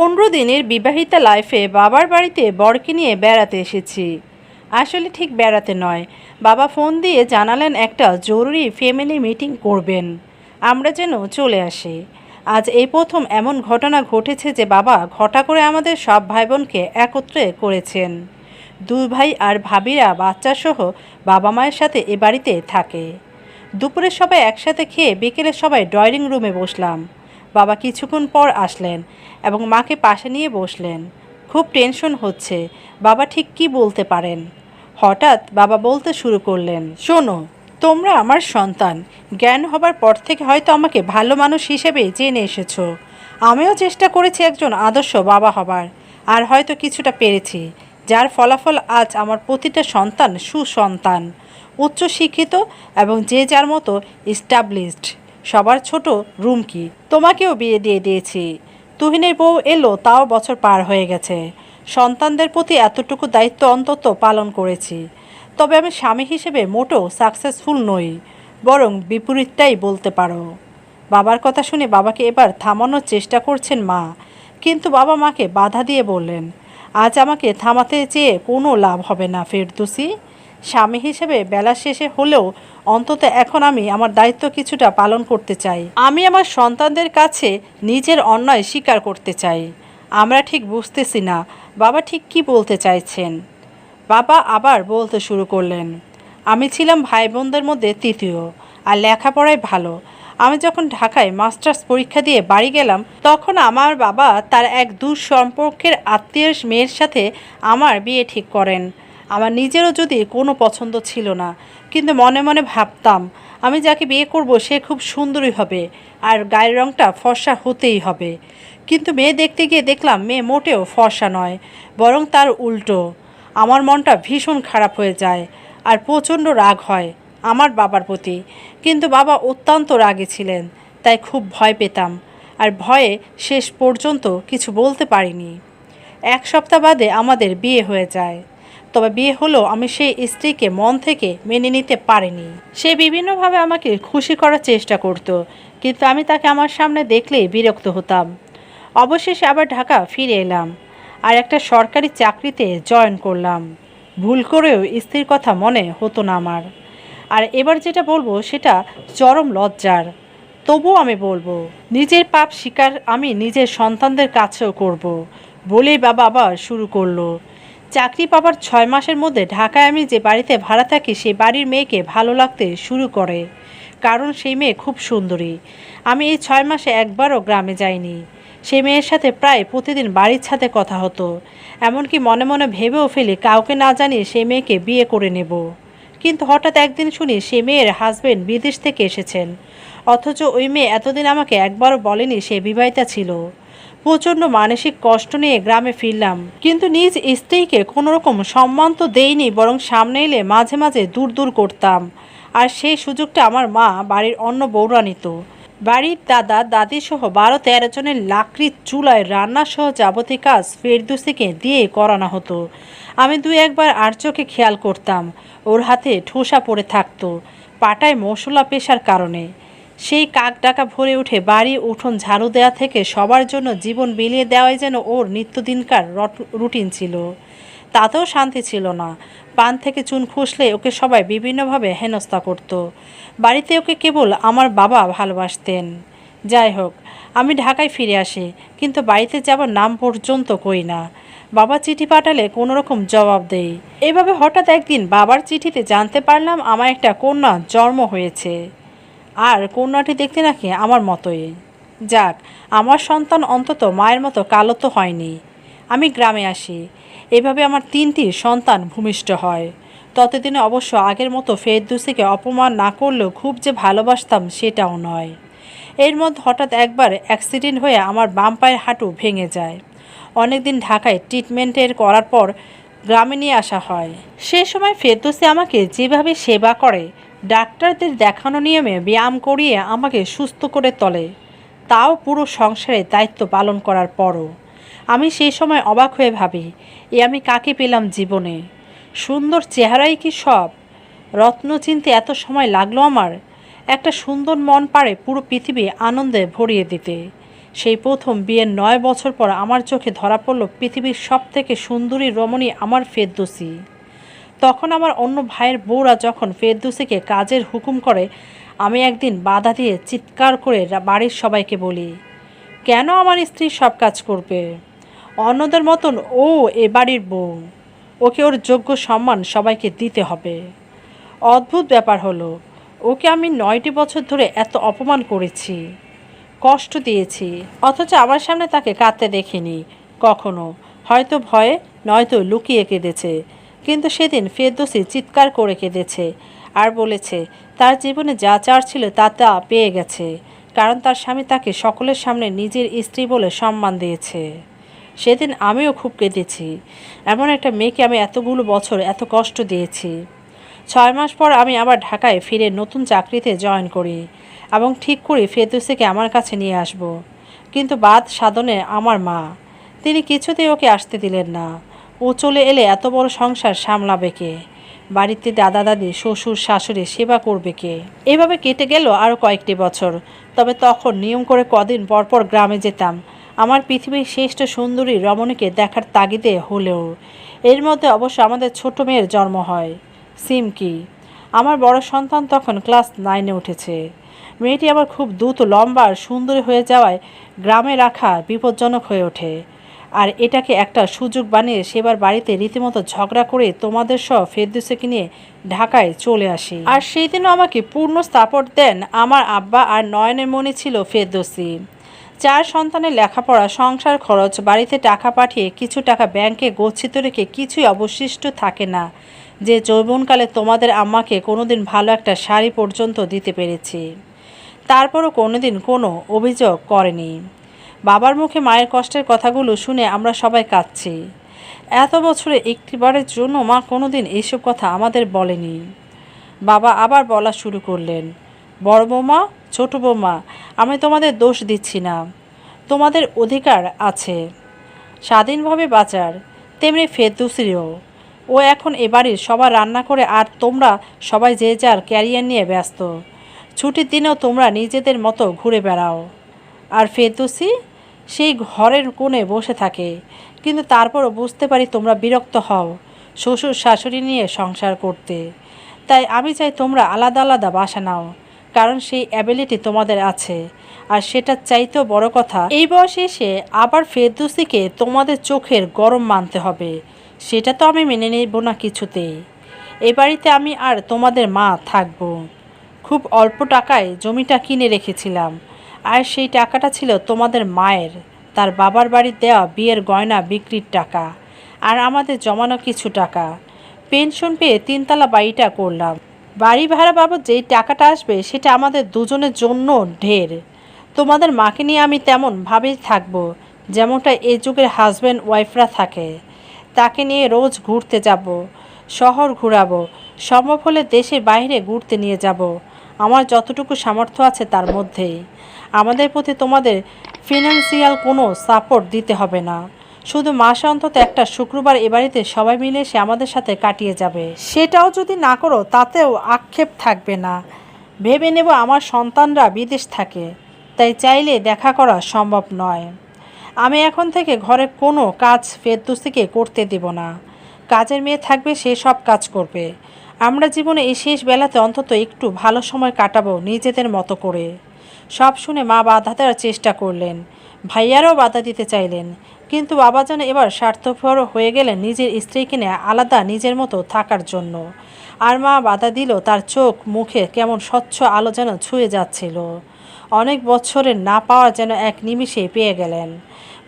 পনেরো দিনের বিবাহিতা লাইফে বাবার বাড়িতে বরকে নিয়ে বেড়াতে এসেছি। আসলে ঠিক বেড়াতে নয়। বাবা ফোন দিয়ে জানালেন একটা জরুরি ফ্যামিলি মিটিং করবেন। আমরা যেন চলে আসি। আজ এই প্রথম এমন ঘটনা ঘটেছে যে বাবা ঘটা করে আমাদের সব ভাই বোনকে একত্রে করেছেন। দুই ভাই আর ভাবিরা বাচ্চাসহ বাবা মায়ের সাথে এ বাড়িতে থাকে। দুপুরে সবাই একসাথে খেয়ে বিকেলে সবাই ড্রয়িং রুমে বসলাম। বাবা কিছুক্ষণ পর আসলেন এবং মাকে পাশে নিয়ে বসলেন। খুব টেনশন হচ্ছে, বাবা ঠিক কি বলতে পারেন? হঠাৎ বাবা বলতে শুরু করলেন, শোনো, তোমরা আমার সন্তান। জ্ঞান হবার পর থেকে হয়তো আমাকে ভালো মানুষ হিসেবে জেনে এসেছ। আমিও চেষ্টা করেছি একজন আদর্শ বাবা হবার, আর হয়তো কিছুটা পেরেছি, যার ফলাফল আজ আমার প্রতিটা সন্তান সুসন্তান, উচ্চশিক্ষিত এবং যে যার মতো ইস্টাবলিশড সবার ছোট রুমকি তোমাকেও বিয়ে দিয়ে দিয়েছি। তুহিনের বউ এলো, তাও বছর পার হয়ে গেছে। সন্তানদের প্রতি এতটুকু দায়িত্ব অন্তত পালন করেছি। তবে আমি স্বামী হিসেবে মোটেও সাকসেসফুল নই, বরং বিপরীতটাই বলতে পারো। বাবার কথা শুনে বাবাকে এবার থামানোর চেষ্টা করছেন মা, কিন্তু বাবা মাকে বাধা দিয়ে বললেন, আজ আমাকে থামাতে চেয়ে কোনো লাভ হবে না ফেরদুসি। স্বামী হিসেবে বেলা শেষে হলেও অন্তত এখন আমি আমার দায়িত্ব কিছুটা পালন করতে চাই। আমি আমার সন্তানদের কাছে নিজের অন্যায় স্বীকার করতে চাই। আমরা ঠিক বুঝতেছি না, বাবা ঠিক কি বলতে চাইছেন? বাবা আবার বলতে শুরু করলেন, আমি ছিলাম ভাই বোনদের মধ্যে তৃতীয় আর লেখাপড়ায় ভালো। আমি যখন ঢাকায় মাস্টার্স পরীক্ষা দিয়ে বাড়ি গেলাম, তখন আমার বাবা তার এক দূর সম্পর্কের আত্মীয়ের মেয়ের সাথে আমার বিয়ে ঠিক করেন। আমার নিজেরও যদি কোনো পছন্দ ছিল না, কিন্তু মনে মনে ভাবতাম, আমি যাকে বিয়ে করব সে খুব সুন্দরই হবে, আর গায়ের রঙটা ফর্সা হতেই হবে। কিন্তু মেয়ে দেখতে গিয়ে দেখলাম মেয়ে মোটেও ফর্সা নয়, বরং তার উল্টো। আমার মনটা ভীষণ খারাপ হয়ে যায়, আর প্রচণ্ড রাগ হয় আমার বাবার প্রতি। কিন্তু বাবা অত্যন্ত রাগে ছিলেন, তাই খুব ভয় পেতাম, আর ভয়ে শেষ পর্যন্ত কিছু বলতে পারিনি। এক সপ্তাহ বাদে আমাদের বিয়ে হয়ে যায়। তবে বিয়ে হলেও আমি সেই স্ত্রীকে মন থেকে মেনে নিতে পারিনি। সে বিভিন্নভাবে আমাকে খুশি করার চেষ্টা করত, কিন্তু আমি তাকে আমার সামনে দেখলেই বিরক্ত হতাম। অবশেষে আবার ঢাকা ফিরে এলাম আর একটা সরকারি চাকরিতে জয়েন করলাম। ভুল করেও স্ত্রীর কথা মনে হতো না আমার। আর এবার যেটা বলব, সেটা চরম লজ্জার। তবুও আমি বলব, নিজের পাপ স্বীকার আমি নিজের সন্তানদের কাছেও করব। বলেই বাবা আবার শুরু করল। চাকরি পাবার ছয় মাসের মধ্যে ঢাকায় আমি যে বাড়িতে ভাড়া থাকি সেই বাড়ির মেয়েকে ভালো লাগতে শুরু করে। কারণ সেই মেয়ে খুব সুন্দরী। আমি এই ছয় মাসে একবারও গ্রামে যাইনি। সেই মেয়ের সাথে প্রায় প্রতিদিন বাড়ির ছাদে কথা হতো। এমনকি মনে মনে ভেবেও ফেলি কাউকে না জানিয়ে সেই মেয়েকে বিয়ে করে নেব। কিন্তু হঠাৎ একদিন শুনি সে মেয়ের হাজবেন্ড বিদেশ থেকে এসেছেন। অথচ ওই মেয়ে এতদিন আমাকে একবারও বলেনি সে বিবাহিতা ছিল। প্রচণ্ড মানসিক কষ্ট নিয়ে গ্রামে ফিরলাম। কিন্তু নিজ স্ত্রীকে কোনো রকম সম্মান তো দেইনি, বরং সামনে এলে মাঝে মাঝে দূর দূর করতাম। আর সেই সুযোগটা আমার মা, বাড়ির অন্য বৌরা নিত। বাড়ির দাদা দাদি সহ বারো তেরো জনের লাকড়ির চুলায় রান্না সহ যাবতীয় কাজ ফেরদুসিকে দিয়ে করানো হতো। আমি দুই একবার আর চোখে খেয়াল করতাম, ওর হাতে ঠোসা পড়ে থাকতো, পাটায় মশলা পেশার কারণে। সেই কাক ডাকা ভরে উঠে বাড়ি উঠোন ঝাড়ু দেওয়া থেকে সবার জন্য জীবন বিলিয়ে দেওয়াই যেন ওর নিত্যদিনকার রট- রুটিন ছিল। তাতেও শান্তি ছিল না। পান থেকে চুন খুসলে ওকে সবাই বিভিন্নভাবে হেনস্থা করত। বাড়িতে ওকে কেবল আমার বাবা ভালোবাসতেন। যাই হোক, আমি ঢাকায় ফিরে আসি, কিন্তু বাড়িতে যাবার নাম পর্যন্ত কই না। বাবা চিঠি পাঠালে কোনো রকম জবাব দেই। এভাবে হঠাৎ একদিন বাবার চিঠিতে জানতে পারলাম আমার একটা কন্যা জন্ম হয়েছে। আর কন্যাটি দেখতে নাকি আমার মতোই। যাক, আমার সন্তান অন্তত মায়ের মতো কালো তো হয়নি। আমি গ্রামে আসি। এভাবে আমার তিনটি সন্তান ভূমিষ্ঠ হয়। ততদিনে অবশ্য আগের মতো ফেরদুসিকে অপমান না করলেও খুব যে ভালোবাসতাম সেটাও নয়। এর মধ্যে হঠাৎ একবার অ্যাক্সিডেন্ট হয়ে আমার বাম পায়ের হাঁটু ভেঙে যায়। অনেকদিন ঢাকায় ট্রিটমেন্টের করার পর গ্রামে নিয়ে আসা হয়। সে সময় ফেরদৌসি আমাকে যেভাবে সেবা করে ডাক্তারদের দেখানো নিয়মে ব্যায়াম করিয়ে আমাকে সুস্থ করে তোলে। তাও পুরো সংসারে দায়িত্ব পালন করার পরও। আমি সেই সময় অবাক হয়ে ভাবি, এ আমি কাকে পেলাম জীবনে? সুন্দর চেহারাই কি সব? রত্ন চিনতে এত সময় লাগল আমার। একটা সুন্দর মন পারে পুরো পৃথিবী আনন্দে ভরিয়ে দিতে। সেই প্রথম বিয়ের নয় বছর পর আমার চোখে ধরা পড়ল পৃথিবীর সব থেকে সুন্দরী রমণী আমার ফেরদৌসি। তখন আমার অন্য ভাইয়ের বউরা যখন ফেরদৌসিকে কাজের হুকুম করে, আমি একদিন বাধা দিয়ে চিৎকার করে বাড়ির সবাইকে বলি, কেন আমার স্ত্রী সব কাজ করবে? অন্যদের মতন ও এ বাড়ির বউ। ওকে ওর যোগ্য সম্মান সবাইকে দিতে হবে। অদ্ভুত ব্যাপার হলো, ওকে আমি নয়টি বছর ধরে এত অপমান করেছি, কষ্ট দিয়েছি, অথচ আমার সামনে তাকে কাঁদতে দেখিনি। কখনো হয়তো ভয়ে, নয়তো লুকিয়ে কেঁদেছে। কিন্তু সেদিন ফেরদোসি চিৎকার করে কেঁদেছে আর বলেছে, তার জীবনে যা চার ছিল তা তা পেয়ে গেছে, কারণ তার স্বামী তাকে সকলের সামনে নিজের স্ত্রী বলে সম্মান দিয়েছে। সেদিন আমিও খুব কেঁদেছি। এমন একটা মেয়েকে আমি এতগুলো বছর এত কষ্ট দিয়েছি। ছয় মাস পর আমি আবার ঢাকায় ফিরে নতুন চাকরিতে জয়েন করি এবং ঠিক করি ফেরদৌসিকে আমার কাছে নিয়ে আসব। কিন্তু বাদ সাধনে আমার মা। তিনি কিছুতেই ওকে আসতে দিলেন না। ও চলে এলে এত বড় সংসার সামলাবে কে? বাড়িতে দাদা দাদি, শ্বশুর শাশুড়ি সেবা করবে কে? এভাবে কেটে গেল আরও কয়েকটি বছর। তবে তখন নিয়ম করে কদিন পরপর গ্রামে যেতাম। আমার পৃথিবীর শ্রেষ্ঠ সুন্দরী রমণীকে দেখার তাগিদে হলেও। এর মধ্যে অবশ্য আমাদের ছোট মেয়ের জন্ম হয়। সিমকি আমার বড় সন্তান তখন ক্লাস নাইনে উঠেছে। মেয়েটি আবার খুব দ্রুত লম্বা আর সুন্দরী হয়ে যাওয়ায় গ্রামে রাখা বিপজ্জনক হয়ে ওঠে। আর এটাকে একটা সুযোগ বানিয়ে সেবার বাড়িতে রীতিমতো ঝগড়া করে তোমাদের সহ ফেরদুসেকে নিয়ে ঢাকায় চলে আসি। আর সেই দিনও আমাকে পূর্ণ সাপোর্ট দেন আমার আব্বা আর নয়নের মনে ছিল ফেরদোসি। চার সন্তানের লেখাপড়া, সংসার খরচ, বাড়িতে টাকা পাঠিয়ে কিছু টাকা ব্যাংকে গচ্ছিত রেখে কিছুই অবশিষ্ট থাকে না। যে যৌবনকালে তোমাদের আম্মাকে কোনোদিন ভালো একটা শাড়ি পর্যন্ত দিতে পেরেছি। তারপরও কোনোদিন কোনো অভিযোগ করেনি। বাবার মুখে মায়ের কষ্টের কথাগুলো শুনে আমরা সবাই কাঁদছি। এত বছরে একটিবারের জন্য মা কোনোদিন এইসব কথা আমাদের বলেনি। বাবা আবার বলা শুরু করলেন, বড় বৌমা, ছোট বৌমা, আমি তোমাদের দোষ দিচ্ছি না। তোমাদের অধিকার আছে। স্বাধীনভাবে বাঁচার, তেমনি ফেরদৌসিরও। ও এখন এ বাড়ির সবার রান্না করে আর তোমরা সবাই যে যার ক্যারিয়ার নিয়ে ব্যস্ত। ছুটির দিনেও তোমরা নিজেদের মতো ঘুরে বেড়াও। আর ফেরদৌসি সেই ঘরের কোণে বসে থাকে। কিন্তু তারপরও বুঝতে পারি তোমরা বিরক্ত হও, শ্বশুর শাশুড়ি নিয়ে সংসার করতে। তাই আমি চাই তোমরা আলাদা আলাদা বাসা নাও, কারণ সেই অ্যাবিলিটি তোমাদের আছে। আর সেটা চাইতেও বড় কথা, এই বয়সে এসে আবার ফেরদৌসিকে তোমাদের চোখের গরম মানতে হবে, সেটা তো আমি মেনে নেব না কিছুতেই এ বাড়িতে আমি আর তোমাদের মা থাকব। খুব অল্প টাকায় জমিটা কিনে রেখেছিলাম। আর সেই টাকাটা ছিল তোমাদের মায়ের। তার বাবার বাড়ি দেওয়া বিয়ের গয়না বিক্রির টাকা আর আমাদের জমানো কিছু টাকা। পেনশন পেয়ে তিনতলা বাড়িটা করলাম। বাড়ি ভাড়া বাবদ যেই টাকাটা আসবে সেটা আমাদের দুজনের জন্য ঢের। তোমাদের মাকে নিয়ে আমি তেমন ভাবেই থাকব, যেমনটা এই যুগের হাজব্যান্ড ওয়াইফরা থাকে। তাকে নিয়ে রোজ ঘুরতে যাব, শহর ঘোরাবো, সম্ভব হলে দেশের বাইরে ঘুরতে নিয়ে যাব। আমার যতটুকু সামর্থ্য আছে তার মধ্যেই। আমাদের প্রতি তোমাদের ফিনান্সিয়াল কোনো সাপোর্ট দিতে হবে না। শুধু মাসে অন্তত একটা শুক্রবার এ বাড়িতে সবাই মিলে এসে আমাদের সাথে কাটিয়ে যাবে। সেটাও যদি না করো, তাতেও আক্ষেপ থাকবে না। ভেবে নেব আমার সন্তানরা বিদেশ থাকে, তাই চাইলে দেখা করা সম্ভব নয়। আমি এখন থেকে ঘরে কোনো কাজ ফেরদুস্তিকে করতে দেব না। কাজের মেয়ে থাকবে, সে সব কাজ করবে। আমরা জীবনে এই শেষ বেলাতে অন্তত একটু ভালো সময় কাটাবো নিজেদের মতো করে। সব শুনে মা বাধা দেওয়ার চেষ্টা করলেন। ভাইয়ারাও বাধা দিতে চাইলেন, কিন্তু বাবা যেন এবার স্বার্থপর হয়ে গেলেন নিজের স্ত্রীকে নিয়ে আলাদা নিজের মতো থাকার জন্য। আর মা বাধা দিল তার চোখ মুখে কেমন স্বচ্ছ আলো যেন ছুঁয়ে যাচ্ছিল। অনেক বছরের না পাওয়া যেন এক নিমিষে পেয়ে গেলেন।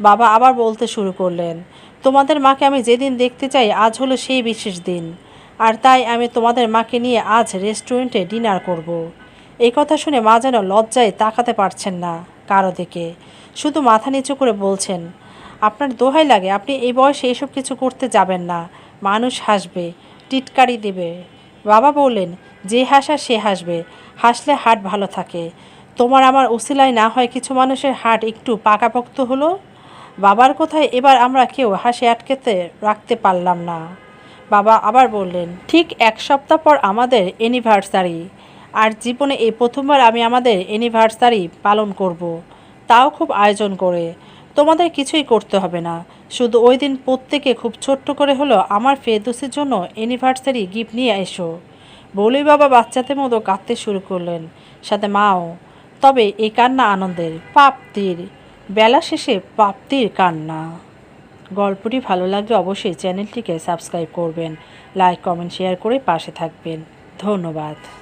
বাবা আবার বলতে শুরু করলেন, তোমাদের মাকে আমি যেদিন দেখতে চাই আজ হলো সেই বিশেষ দিন। আর তাই আমি তোমাদের মাকে নিয়ে আজ রেস্টুরেন্টে ডিনার করব। এই কথা শুনে মা যেন লজ্জায় তাকাতে পারছেন না কারও দিকে। শুধু মাথা নিচু করে বলছেন, আপনার দোহাই লাগে, আপনি এই বয়সে এসব কিছু করতে যাবেন না। মানুষ হাসবে, টিটকারি দেবে। বাবা বললেন, যে হাসা সে হাসবে, হাসলে হাট ভালো থাকে। তোমার আমার উসিলায় না হয় কিছু মানুষের হাট একটু পাকাপোক্ত হলো? বাবার কোথায় এবার আমরা কেউ হাসি আটকেতে রাখতে পারলাম না। বাবা আবার বললেন, ঠিক এক সপ্তাহ পর আমাদের অ্যানিভার্সারি আর জীবনে এই প্রথমবার আমি আমাদের অ্যানিভার্সারি পালন করব। তাও খুব আয়োজন করে। তোমাদের কিছুই করতে হবে না। শুধু ওই দিন প্রত্যেকে খুব ছোট্ট করে হলো আমার ফেরদোসের জন্য অ্যানিভার্সারি গিফট নিয়ে এসো। বলেই বাবা বাচ্চাদের মতো কাঁদতে শুরু করলেন। সাথে মাও। তবে এই কান্না আনন্দের প্রাপ্তির বেলা শেষে প্রাপ্তির কান্না। গল্পটি ভালো লাগলে অবশ্যই চ্যানেলটিকে সাবস্ক্রাইব করবেন। লাইক, কমেন্ট শেয়ার করে পাশে থাকবেন। ধন্যবাদ।